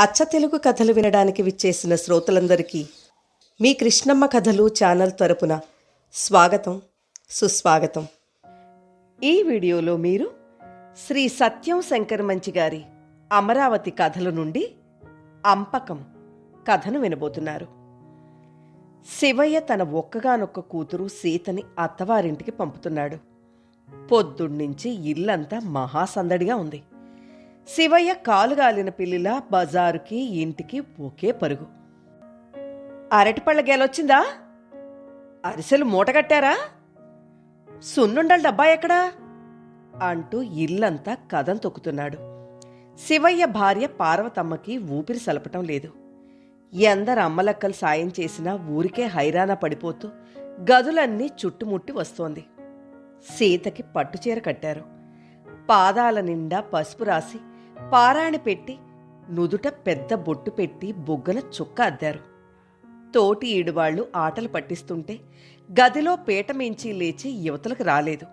అచ్చ తెలుగు కథలు వినడానికి విచ్చేసిన శ్రోతలందరికీ మీ కృష్ణమ్మ కథలు ఛానల్ తరపున స్వాగతం సుస్వాగతం. ఈ వీడియోలో మీరు శ్రీ సత్యం శంకర్ మంచి గారి అమరావతి కథల నుండి అంపకం కథను వినబోతున్నారు. శివయ్య తన ఒక్కగానొక్క కూతురు సీతని అత్తవారింటికి పంపుతున్నాడు. పొద్దున్నుంచి ఇల్లంతా మహాసందడిగా ఉంది. శివయ్య కాలుగాలిన పిల్లిలా బజారుకి ఇంటికి ఒకే పరుగు. అరటిపళ్ళ గేలొచ్చిందా? అరిసెలు మూటగట్టారా సున్నుండల డబ్బా ఎక్కడా? అంటూ ఇల్లంతా కథం తొక్కుతున్నాడు. శివయ్య భార్య పార్వతమ్మకి ఊపిరి సలపటం లేదు. ఎందరు అమ్మలక్కలు సాయం చేసినా ఊరికే హైరాణ పడిపోతూ గదులన్నీ చుట్టుముట్టి వస్తోంది. సీతకి పట్టుచీర కట్టారు. పాదాల నిండా పసుపు రాసి పారాణి పెట్టి నుదుట పెద్ద బొట్టు పెట్టి బొగ్గన చుక్క అద్దారు. తోటి ఈడువాళ్ళు ఆటలు పట్టిస్తుంటే గదిలో పీటమించి లేచి యువతలకు రాలేదు.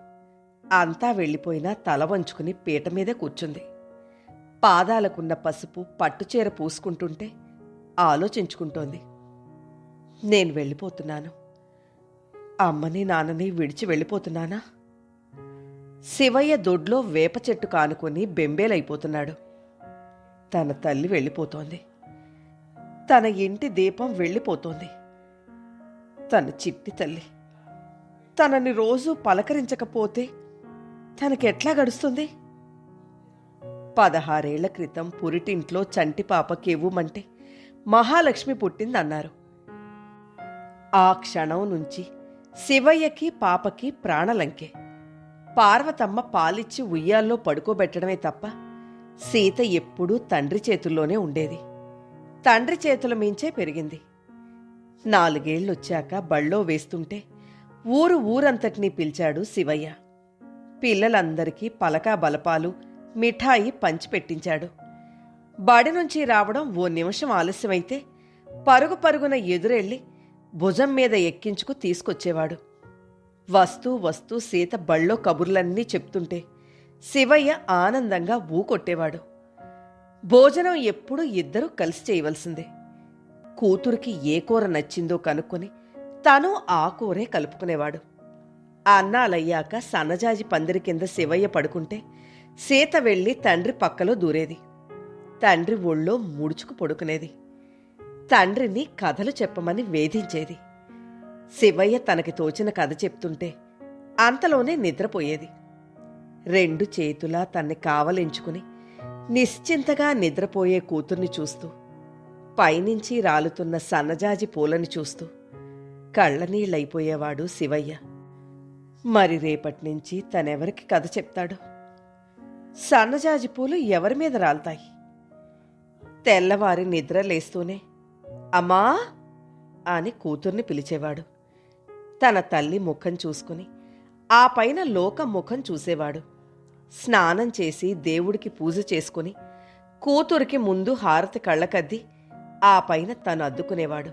అంతా వెళ్ళిపోయినా తల వంచుకుని పీట మీదే కూర్చుంది. పాదాలకున్న పసుపు పట్టుచీర పూసుకుంటుంటే ఆలోచించుకుంటోంది. నేను వెళ్ళిపోతున్నాను. అమ్మని నాన్నని విడిచి వెళ్ళిపోతున్నానా? శివయ్య దొడ్లో వేప చెట్టు కానుకొని బెంబేలైపోతున్నాడు. తన తల్లి వెళ్ళిపోతోంది. తన ఇంటి దీపం వెళ్ళిపోతోంది. తన చిట్టి తల్లి తనని రోజు పలకరించకపోతే తనకెట్లా గడుస్తుంది? పదహారేళ్ళ క్రితం పురిటింట్లో చంటి పాపకి ఇవ్వమంటే మహాలక్ష్మి పుట్టిందన్నారు. ఆ క్షణం నుంచి శివయ్యకి పాపకి ప్రాణలంకే. పార్వతమ్మ పాలిచ్చి ఉయ్యాల్లో పడుకోబెట్టడమే తప్ప సీత ఎప్పుడూ తండ్రి చేతుల్లోనే ఉండేది. తండ్రి చేతుల మించే పెరిగింది. నాలుగేళ్ళొచ్చాక బళ్ళో వేస్తుంటే ఊరు ఊరంతటినీ పిలిచాడు శివయ్య. పిల్లలందరికీ పలకా బలపాలు మిఠాయి పంచిపెట్టించాడు. బడి నుంచి రావడం ఓ నిమిషం ఆలస్యమైతే పరుగు పరుగున ఎదురెళ్ళి భుజం మీద ఎక్కించుకు తీసుకొచ్చేవాడు. వస్తూ వస్తూ సీత బళ్ళో కబుర్లన్నీ చెప్తుంటే శివయ్య ఆనందంగా ఊకొట్టేవాడు భోజనం ఎప్పుడూ ఇద్దరూ కలిసి చేయవలసిందే. కూతురికి ఏ కూర నచ్చిందో కనుక్కొని తను ఆ కూరే కలుపుకునేవాడు. అన్నాలయ్యాక సన్నజాజి పందిరి కింద శివయ్య పడుకుంటే సీత వెళ్ళి తండ్రి పక్కలో దూరేది. తండ్రి ఒళ్ళో ముడుచుకు పడుకునేది. తండ్రిని కథలు చెప్పమని వేధించేది. శివయ్య తనకి తోచిన కథ చెప్తుంటే అంతలోనే నిద్రపోయేది. రెండు చేతులా తన్ని కావలించుకుని నిశ్చింతగా నిద్రపోయే కూతుర్ని చూస్తూ పైనుంచి రాలుతున్న సన్నజాజి పూలని చూస్తూ కళ్ళనీళ్ళైపోయేవాడు శివయ్య. మరి రేపట్నుంచి తనెవరికి కథ చెప్తాడు? సన్నజాజి పూలు ఎవరి మీద రాలుతాయి? తెల్లవారి నిద్ర లేస్తూనే అమ్మా అని కూతుర్ని పిలిచేవాడు. తన తల్లి ముఖం చూసుకుని ఆ పైన లోక ముఖం చూసేవాడు. స్నానం చేసి దేవుడికి పూజ చేసుకుని కూతురికి ముందు హారతి కళ్ళకద్ది ఆ పైన తను అద్దుకునేవాడు.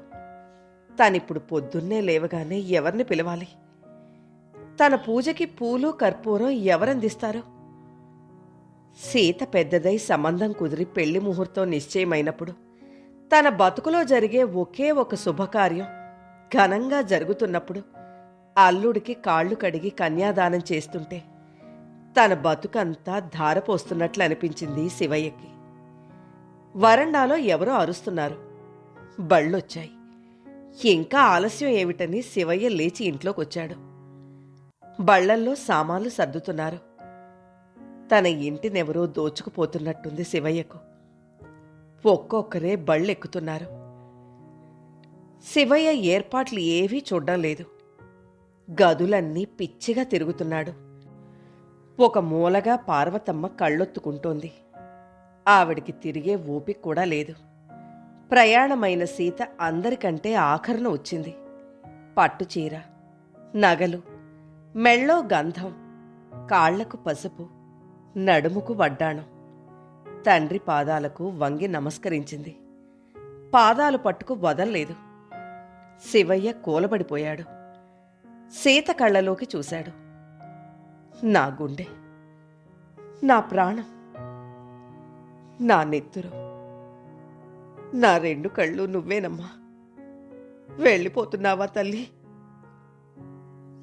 తనిప్పుడు పొద్దున్నే లేవగానే ఎవరిని పిలవాలి? తన పూజకి పూలు కర్పూరం ఎవరందిస్తారు? సీత పెద్దదై సంబంధం కుదిరి పెళ్ళి ముహూర్తం నిశ్చయమైనప్పుడు తన బతుకులో జరిగే ఒకే ఒక శుభకార్యం ఘనంగా జరుగుతున్నప్పుడు అల్లుడికి కాళ్ళు కడిగి కన్యాదానం చేస్తుంటే తన బతుకంతా ధారపోస్తున్నట్లు అనిపించింది శివయ్యకి. వరండాలో ఎవరో అరుస్తున్నారు. బళ్ళొచ్చాయి. ఇంకా ఆలస్యం ఏమిటని శివయ్య లేచి ఇంట్లోకొచ్చాడు. బళ్ళల్లో సామాన్లు సర్దుతున్నారు. తన ఇంటినెవరో దోచుకుపోతున్నట్టుంది శివయ్యకు. ఒక్కొక్కరే బళ్ళెక్కుతున్నారు. శివయ్య ఏర్పాట్లు ఏవీ చూడడం లేదు. గదులన్నీ పిచ్చిగా తిరుగుతున్నాడు. ఒక మూలగా పార్వతమ్మ కళ్ళొత్తుకుంటోంది. ఆవిడికి తిరిగే ఓపిక కూడా లేదు. ప్రయాణమైన సీత అందరికంటే ఆఖరణ వచ్చింది. పట్టుచీర నగలు మెళ్ళో గంధం కాళ్ళకు పసుపు నడుముకు వడ్డాణం. తండ్రి పాదాలకు వంగి నమస్కరించింది. పాదాలు పట్టుకు వదల్లేదు. శివయ్య కూలబడిపోయాడు. సీత కళ్ళలోకి చూశాడు. నా గుండె నా ప్రాణం నా నెత్తురు నా రెండు కళ్ళు నువ్వేనమ్మా. వెళ్ళిపోతున్నావా తల్లి?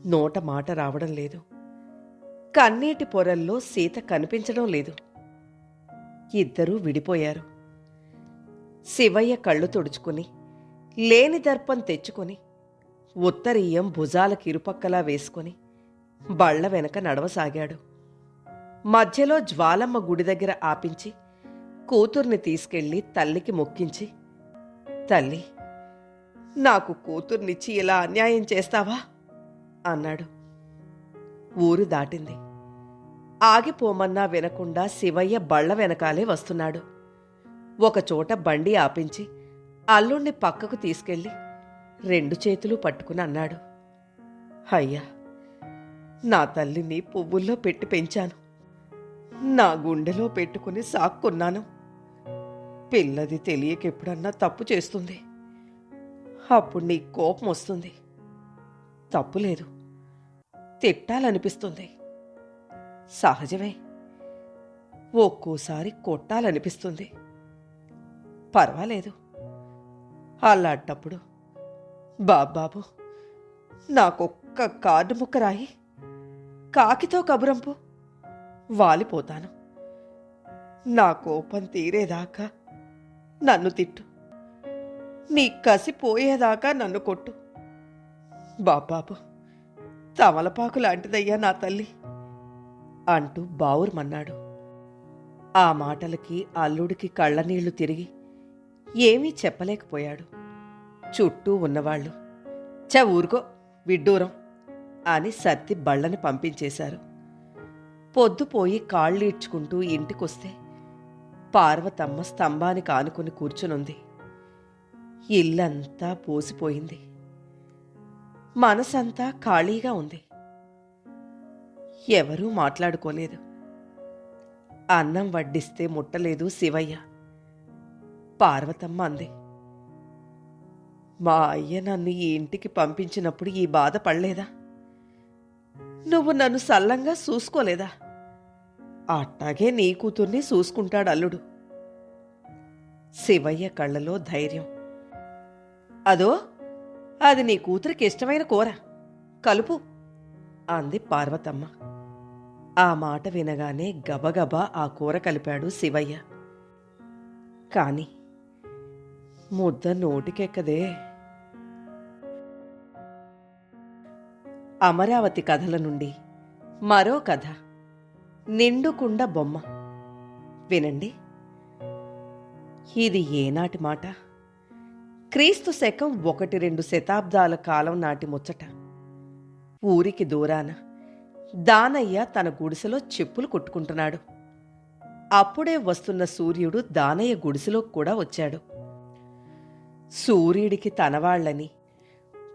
నోట మాట రావడం లేదు. కన్నీటి పొరల్లో సీత కనిపించడం లేదు. ఇద్దరూ విడిపోయారు. శివయ్య కళ్ళు తుడుచుకుని లేని దర్పం తెచ్చుకొని ఉత్తరీయం భుజాలకు ఇరుపక్కలా వేసుకొని బళ్ళ వెనక నడవసాగాడు. మధ్యలో జ్వాలమ్మ గుడి దగ్గర ఆపించి కూతుర్ని తీసుకెళ్ళి తల్లికి మొక్కించి తల్లి నాకు కూతుర్నిచ్చి ఇలా అన్యాయం చేస్తావా? అన్నాడు. ఊరు దాటింది. ఆగిపోమన్నా వినకుండా శివయ్య బళ్ళ వెనకాలే వస్తున్నాడు. ఒకచోట బండి ఆపించి అల్లుణ్ణి పక్కకు తీసుకెళ్ళి రెండు చేతులు పట్టుకుని అన్నాడు. అయ్యా నా తల్లిని పువ్వుల్లో పెట్టి పెంచాను. నా గుండెలో పెట్టుకుని సాక్కున్నాను. పిల్లది తెలియక ఎప్పుడన్నా తప్పు చేస్తుంది. అప్పుడు నీ కోపం వస్తుంది. తప్పు లేదు. తిట్టాలనిపిస్తుంది. సహజమే. ఒక్కోసారి కొట్టాలనిపిస్తుంది. పర్వాలేదు. అలాంటప్పుడు బాబాబు నాకొక్క కార్డు ముక్క రాయి. కాకితో కబురంపు వాలిపోతాను. నా కోపం తీరేదాకా నన్ను తిట్టు. నీ కసి పోయేదాకా నన్ను కొట్టు. బాబాబు తమలపాకు లాంటిదయ్యా నా తల్లి అంటూ బావురమన్నాడు ఆ మాటలకి అల్లుడికి కళ్ళనీళ్ళు తిరిగి ఏమీ చెప్పలేకపోయాడు. చుట్టూ ఉన్నవాళ్ళు. చ ఊరుకో విడ్డూరం అని సర్ది బళ్ళని పంపించేశారు. పొద్దుపోయి కాళ్ళు ఈడ్చుకుంటూ ఇంటికొస్తే పార్వతమ్మ స్తంభానికి ఆనుకుని కూర్చునుంది. ఇల్లంతా పోసిపోయింది మనసంతా ఖాళీగా ఉంది. ఎవరూ మాట్లాడుకోలేదు. అన్నం వడ్డిస్తే ముట్టలేదు శివయ్య. పార్వతమ్మ అంది. మా అయ్య నన్ను ఈ ఇంటికి పంపించినప్పుడు ఈ బాధ పడలేదా? నువ్వు నన్ను సల్లంగా చూసుకోలేదా? అట్టాగే నీ కూతుర్ని చూసుకుంటాడు అల్లుడు శివయ్య కళ్ళలో ధైర్యం. అదో అది నీ కూతురికి ఇష్టమైన కూర. కలుపు అంది పార్వతమ్మ. ఆ మాట వినగానే గబగబా ఆ కూర కలిపాడు శివయ్య. కానీ ముద్ద నోటికెక్కదే. అమరావతి కథల నుండి మరో కథ. నిండుకుండ బొమ్మ. వినండి. ఇది ఏనాటి మాట? క్రీస్తు శకం ఒకటి రెండు శతాబ్దాల కాలం నాటి ముచ్చట. ఊరికి దూరాన దానయ్య తన గుడిసెలో చెప్పులు కుట్టుకుంటున్నాడు. అప్పుడే వస్తున్న సూర్యుడు దానయ్య గుడిసెలో కూడా వచ్చాడు. సూర్యుడికి తనవాళ్ళని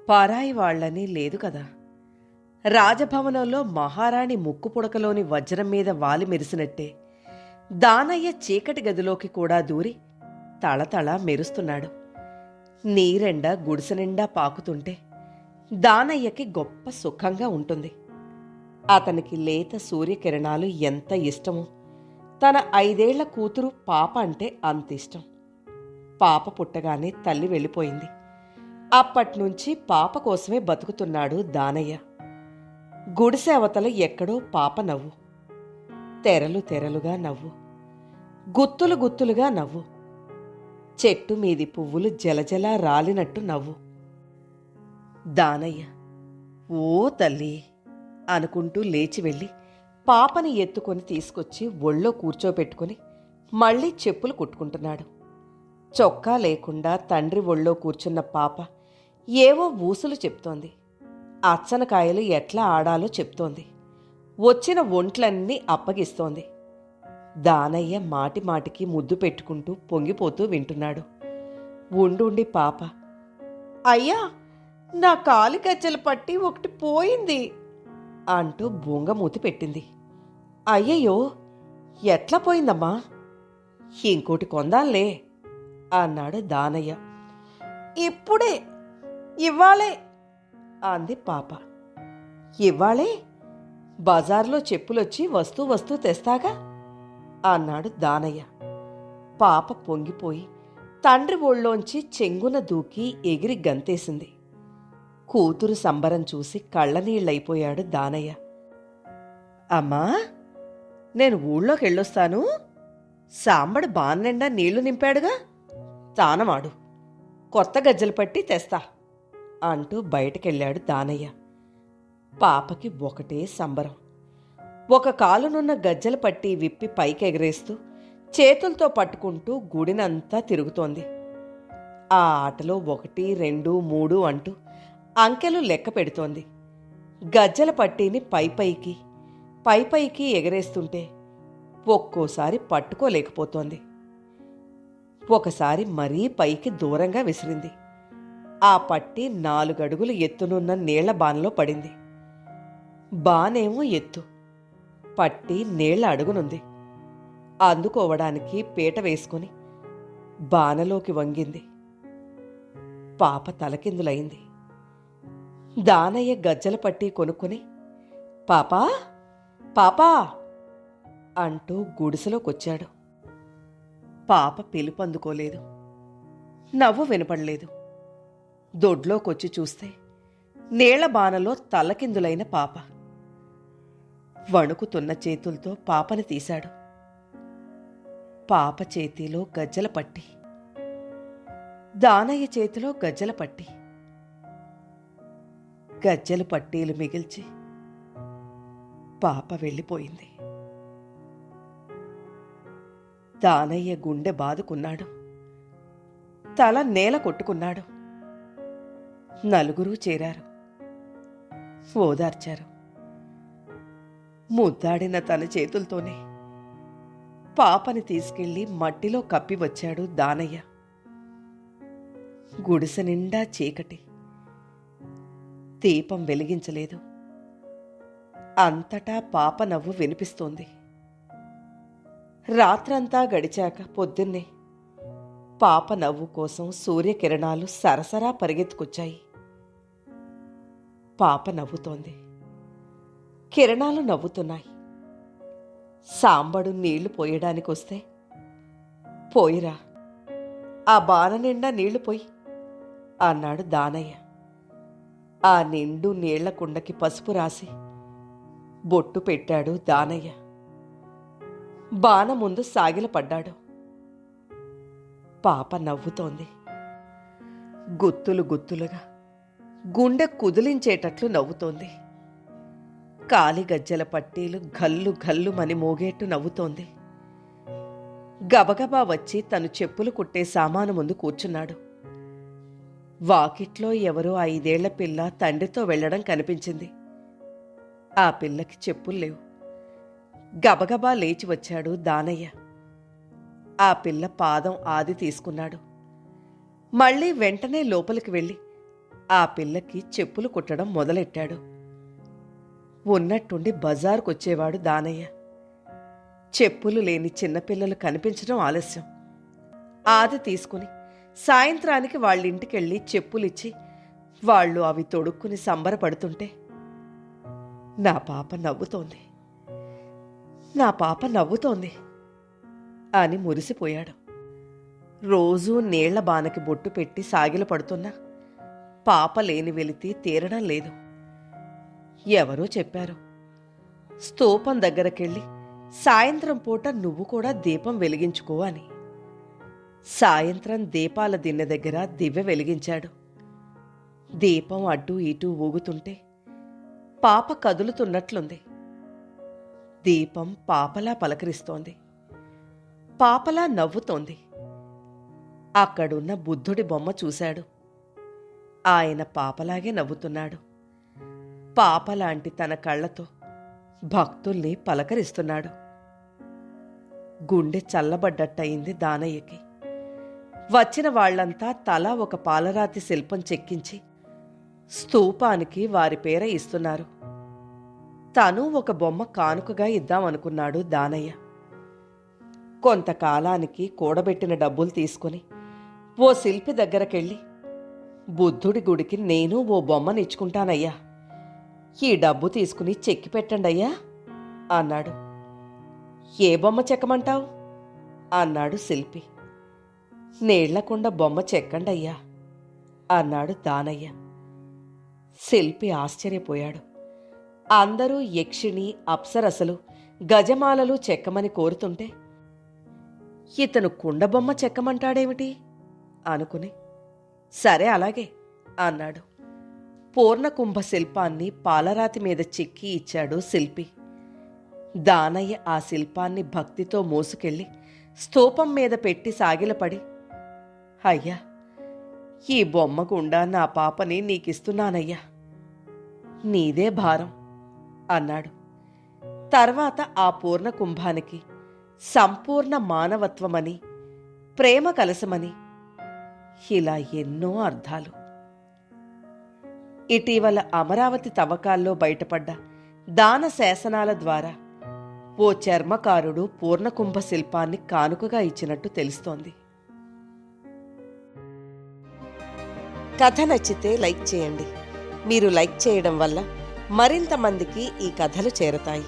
పరాయి వాళ్ళని లేదు కదా. రాజభవనంలో మహారాణి ముక్కు పుడకలోని వజ్రం మీద వాలి మెరిసినట్టే దానయ్య చీకటి గదిలోకి కూడా దూరి తళతళ మెరుస్తున్నాడు. నీరెండా గుడిసె నిండా పాకుతుంటే దానయ్యకి గొప్ప సుఖంగా ఉంటుంది. అతనికి లేత సూర్యకిరణాలు ఎంత ఇష్టమో తన ఐదేళ్ళ కూతురు పాప అంటే అంత ఇష్టం పాప పుట్టగానే తల్లి వెళ్ళిపోయింది. అప్పట్నుంచి పాప కోసమే బతుకుతున్నాడు దానయ్య. గుడిసేవతల ఎక్కడో పాప నవ్వు. తెరలు తెరలుగా నవ్వు. గుత్తులు గుత్తులుగా నవ్వు. చెట్టు మీది పువ్వులు జలజల రాలినట్టు నవ్వు. దానయ్య ఓ తల్లి అనుకుంటూ లేచి వెళ్ళి పాపని ఎత్తుకొని తీసుకొచ్చి ఒళ్ళో కూర్చోపెట్టుకుని మళ్ళీ చెప్పులు కుట్టుకుంటున్నాడు. చొక్కా లేకుండా తండ్రి ఒళ్ళో కూర్చున్న పాప ఏవో ఊసులు చెప్తోంది. అచ్చనకాయలు ఎట్లా ఆడాలో చెప్తోంది. వచ్చిన ఒంట్లన్నీ అప్పగిస్తోంది. దానయ్య మాటి మాటికి ముద్దు పెట్టుకుంటూ పొంగిపోతూ వింటున్నాడు. ఉండుండి పాప. అయ్యా నా కాలి గజ్జలు పట్టి ఒకటి పోయింది అంటూ బొంగమూతి పెట్టింది. అయ్యయ్యో ఎట్లా పోయిందమ్మా? ఇంకోటి కొందాంలే. అన్నాడు దానయ్య. ఇప్పుడే ఇవ్వాలే అంది పాప. ఇవ్వాలే బజార్లో చెప్పులొచ్చి వస్తూ వస్తూ తెస్తాగా అన్నాడు దానయ్య. పాప పొంగిపోయి తండ్రి ఒళ్ళోంచి చెంగున దూకి ఎగిరి గంతేసింది. కూతురు సంబరం చూసి కళ్ళనీళ్ళైపోయాడు దానయ్య. అమ్మా నేను ఊళ్ళోకి వెళ్ళొస్తాను సాంబడు బాన్నెండా నీళ్ళు నింపాడుగా? తానమాడు కొత్త గజ్జలు పట్టి తెస్తా అంటూ బయటకెళ్ళాడు దానయ్య. పాపకి ఒకటే సంబరం. ఒక కాలునున్న గజ్జలు పట్టి విప్పి పైకి ఎగరేస్తూ చేతులతో పట్టుకుంటూ గుడినంతా తిరుగుతోంది. ఆ ఆటలో ఒకటి రెండు మూడు అంటూ అంకెలు లెక్క పెడుతోంది. గజ్జల పట్టీని పై పైకి పై పైకి ఎగరేస్తుంటే ఒక్కోసారి పట్టుకోలేకపోతోంది. ఒకసారి మరీ పైకి దూరంగా విసిరింది. ఆ పట్టి నాలుగడుగులు ఎత్తునున్న నీళ్ళ బానలో పడింది. బానేమో ఎత్తు. పట్టి నీళ్ళ అడుగునుంది. అందుకోవడానికి పీట వేసుకుని బానలోకి వంగింది. పాప తలకిందులైంది. దానయ్య గజ్జల పట్టి కొనుక్కుని పాపా పాపా అంటూ గుడిసెలోకొచ్చాడు. పాప పిలుపందుకోలేదు. నవ్వు వినపడలేదు. దొడ్లోకొచ్చి చూస్తే నీళ్ళ బానలో తలకిందులైన పాప. వణుకుతున్న చేతులతో పాపని తీశాడు. పాప చేతిలో గజ్జల పట్టి. దానయ్య చేతిలో గజ్జల పట్టి. గజ్జల పట్టీలు మిగిల్చి పాప వెళ్ళిపోయింది. దానయ్య గుండె బాదుకున్నాడు. తల నేల కొట్టుకున్నాడు. నలుగురు చేరారు. ఓదార్చారు. ముద్దాడిన తన చేతులతోనే పాపని తీసుకెళ్ళి మట్టిలో కప్పి వచ్చాడు దానయ్య. గుడిసె నిండా చీకటి. దీపం వెలిగించలేదు. అంతటా పాప నవ్వు వినిపిస్తోంది. రాత్రంతా గడిచాక పొద్దున్నే పాప నవ్వు కోసం సూర్యకిరణాలు సరసరా పరిగెత్తుకొచ్చాయి. పాప నవ్వుతోంది. కిరణాలు నవ్వుతున్నాయి. సాంబడు నీళ్ళు పోయడానికొస్తే పోయిరా ఆ బాణ నిండా నీళ్ళు పోయి అన్నాడు దానయ్య. ఆ నిండు నీళ్ళ కుండకి పసుపు రాసి బొట్టు పెట్టాడు దానయ్య. బాణ ముందు సాగిలపడ్డాడు. పాప నవ్వుతోంది. గుత్తులు గుత్తులుగా గుండె కుదిలించేటట్లు నవ్వుతోంది. కాలి గజ్జల పట్టీలు గల్లు గల్లుమని మోగేట్టు నవ్వుతోంది. గబగబా వచ్చి తను చెప్పులు కుట్టే సామాను ముందు కూర్చున్నాడు. వాకిట్లో ఎవరో ఐదేళ్ళ పిల్ల తండ్రితో వెళ్ళడం కనిపించింది. ఆ పిల్లకి చెప్పులు లేవు. గబగబా లేచి వచ్చాడు దానయ్య. ఆ పిల్ల పాదం ఆది తీసుకున్నాడు. మళ్ళీ వెంటనే లోపలికి వెళ్ళి ఆ పిల్లకి చెప్పులు కుట్టడం మొదలెట్టాడు. ఉన్నట్టుండి బజారుకొచ్చేవాడు దానయ్య. చెప్పులు లేని చిన్నపిల్లలు కనిపించడం ఆలస్యం. ఆది తీసుకుని సాయంత్రానికి వాళ్ళింటికెళ్ళి చెప్పులిచ్చి వాళ్ళు అవి తొడుక్కుని సంబరపడుతుంటే నా పాప నవ్వుతోంది. నా పాప నవ్వుతోంది. అని మురిసిపోయాడు. రోజూ నీళ్ళ బానకి బొట్టు పెట్టి సాగిల పడుతున్నా. పాప లేని వెలితి తీరడం లేదు. ఎవరో చెప్పారు. స్తూపం దగ్గరకెళ్ళి సాయంత్రం పూట నువ్వు కూడా దీపం వెలిగించుకో అని. సాయంత్రం దీపాల దిన్నె దగ్గర దివ్య వెలిగించాడు. దీపం అడ్డు ఇటూ ఊగుతుంటే పాప కదులుతున్నట్లుంది. దీపం పాపలా పలకరిస్తోంది. పాపలా నవ్వుతోంది. అక్కడున్న బుద్ధుడి బొమ్మ చూశాడు. ఆయన పాపలాగే నవ్వుతున్నాడు. పాపలాంటి తన కళ్ళతో భక్తుల్ని పలకరిస్తున్నాడు. గుండె చల్లబడ్డట్టయింది దానయ్యకి. వచ్చిన వాళ్ళంతా తల ఒక పాలరాతి శిల్పం చెక్కించి స్తూపానికి వారి పేర ఇస్తున్నారు. తను ఒక బొమ్మ కానుకగా ఇద్దామనుకున్నాడు దానయ్య. కొంతకాలానికి కూడబెట్టిన డబ్బులు తీసుకుని ఓ శిల్పి దగ్గరకెళ్ళి బుద్ధుడి గుడికి నేను ఓ బొమ్మనిచ్చుకుంటానయ్యా ఈ డబ్బు తీసుకుని చెక్కి పెట్టండి అయ్యా అన్నాడు. ఏ బొమ్మ చెక్కమంటావు? అన్నాడు శిల్పి. నీళ్ళకుండ బొమ్మ చెక్కండి అయ్యా అన్నాడు దానయ్య. శిల్పి ఆశ్చర్యపోయాడు. అందరూ యక్షిణి అప్సరసలు గజమాలలు చెక్కమని కోరుతుంటే ఇతను కుండబొమ్మ చెక్కమంటాడేమిటి? అనుకుని సరే అలాగే అన్నాడు. పూర్ణకుంభ శిల్పాన్ని పాలరాతి మీద చెక్కి ఇచ్చాడు శిల్పి. దానయ్య ఆ శిల్పాన్ని భక్తితో మోసుకెళ్ళి స్తూపం మీద పెట్టి సాగిలపడి అయ్యా ఈ బొమ్మ గుండా నా పాపని నీకిస్తున్నానయ్యా. నీదే భారం. అన్నాడు. తర్వాత ఆ పూర్ణ కుంభానికి సంపూర్ణ మానవత్వమని ప్రేమ కలసమని ఇలా ఎన్నో అర్థాలు. ఇటీవల అమరావతి తవ్వకాల్లో బయటపడ్డ దాన శాసనాల ద్వారా ఓ చర్మకారుడు పూర్ణకుంభ శిల్పాన్ని కానుకగా ఇచ్చినట్టు తెలుస్తోంది. కథ నచ్చితే లైక్ చేయండి. మీరు లైక్ చేయడం వల్ల మరింత మందికి ఈ కథలు చేరతాయి.